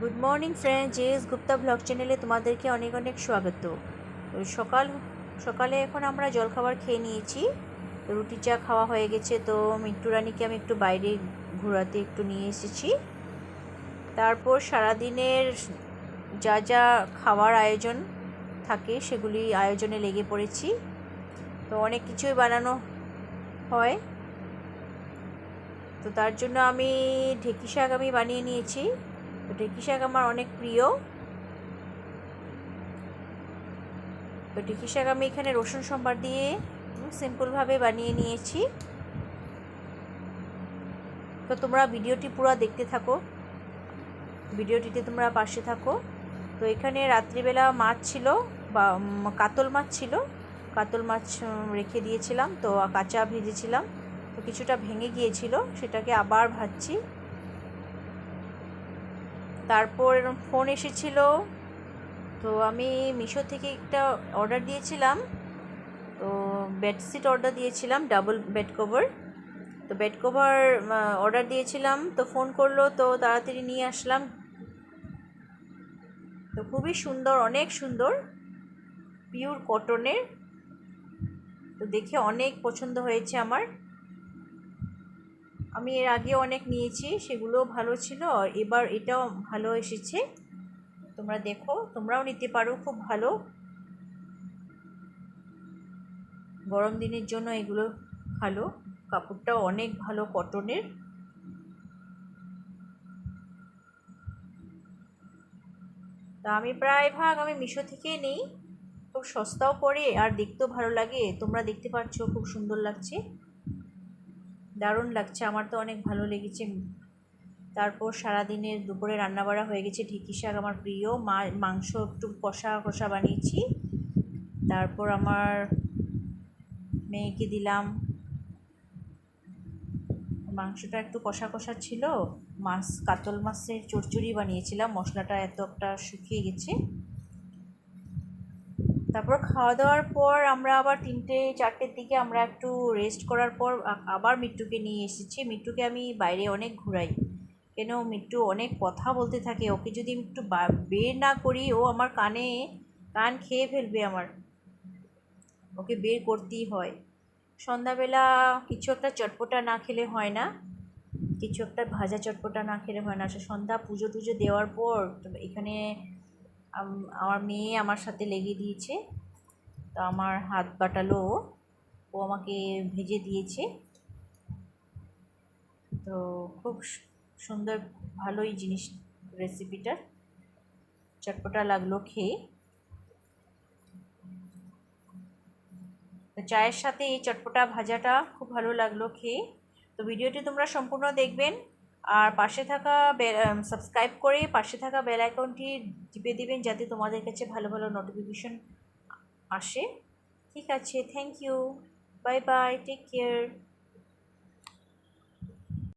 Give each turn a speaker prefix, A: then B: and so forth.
A: Good morning friend JS Gupta blog চ্যানেলে তোমাদেরকে অনেক অনেক স্বাগত। সকাল, সকালে এখন আমরা জলখাবার খেয়ে নিয়েছি। রুটি চা খাওয়া হয়ে গেছে, তো মিট্টু রানীকে আমি একটু বাইরে ঘোরাতে একটু নিয়ে এসেছি। তারপর সারাদিনের যা যা খাওয়ার আয়োজন থাকে, সেগুলি আয়োজনে লেগে পড়েছি। তো অনেক কিছুই বানানো হয়। তো তার জন্য আমি ঢেঁকি শাক আমি বানিয়ে নিয়েছি। তো ঢেঁকি শাক আমার অনেক প্রিয়। তো ঢেঁকি শাক আমি এখানে রসুন সম্বার দিয়ে সিম্পলভাবে বানিয়ে নিয়েছি। তো তোমরা ভিডিওটি পুরো দেখতে থাকো। ভিডিওটিতে তোমরা পাশে থাকো। তো এখানে রাত্রিবেলা মাছ ছিল বা কাতল মাছ ছিল। কাতল মাছ রেখে দিয়েছিলাম, তো কাঁচা ভেজেছিলাম। তো কিছুটা ভেঙে গিয়েছিল, সেটাকে আবার ভাজছি। তারপর ফোন এসেছিল। তো আমি মিশো থেকে একটা অর্ডার দিয়েছিলাম। তো বেডশিট অর্ডার দিয়েছিলাম ডাবল বেড কভার তো বেড কভার অর্ডার দিয়েছিলাম। তো ফোন করল, তো তাড়াতাড়ি নিয়ে আসলাম। তো খুবই সুন্দর, অনেক সুন্দর। পিওর কটনের তো দেখে অনেক পছন্দ হয়েছে আমার। আমি এর আগে অনেক নিয়েছি সেগুলো ভালো ছিল আর এবার এটাও ভালো এসেছে। তোমরা দেখো, তোমরাও নিতে পারো, খুব ভালো। গরম দিনের জন্য এগুলো ভালো, কাপড়টাও অনেক ভালো কটনের। তা আমি প্রায় ভাগ আমি মিশো থেকেই নিই। খুব সস্তাও পড়ে আর দেখতেও ভালো লাগে। তোমরা দেখতে পাচ্ছ, খুব সুন্দর লাগছে। দারুণ লাগছে। আমার তো অনেক ভালো লেগেছে। তারপর সারাদিনের দুপুরে রান্নাবাড়া হয়ে গেছে। ঢেঁকি শাক আমার প্রিয়। মা, মাংস একটু কষা কষা বানিয়েছি। তারপর আমার মেয়েকে দিলাম। মাংসটা একটু কষা কষা ছিল। মাছ, কাতল মাছের চচ্চড়ি বানিয়েছিলাম। মশলাটা এত একটা শুকিয়ে গেছে। তারপর খাওয়া দাওয়ার পর আমরা আবার তিনটে, চারটের দিকে আমরা একটু রেস্ট করার পর আবার মিট্টুকে নিয়ে এসেছি। মিট্টুকে আমি বাইরে অনেক ঘুরাই। কেন মিট্টু অনেক কথা বলতে থাকে। ওকে যদি একটু বের না করি, ও আমার কানে কান খেয়ে ফেলবে আমার। ওকে বের করতেই হয়। সন্ধ্যাবেলা কিছু একটা চটপটা না খেলে হয় না। কিছু একটা ভাজা চটপটা না খেলে হয় না। সন্ধ্যা পুজো টুজো দেওয়ার পর এখানে আমার মেয়ে আমার সাথে লেগে দিয়েছে। তো আমার হাত বাটালো ও। আমাকে ভেজে দিয়েছে। তো খুব সুন্দর, ভালোই জিনিস রেসিপিটা চটপটা লাগল খেয়ে। তো চায়ের সাথে এই চটপটা ভাজাটা খুব ভালো লাগল খেয়ে। তো ভিডিওটি তোমরা সম্পূর্ণ দেখবেন। আর পাশে থাকা সাবস্ক্রাইব করে পাশে থাকা বেল আইকনটি টিপে দেবেন যাতে তোমাদের কাছে ভালো ভালো নোটিফিকেশন আসে। ঠিক আছে thank you bye bye take care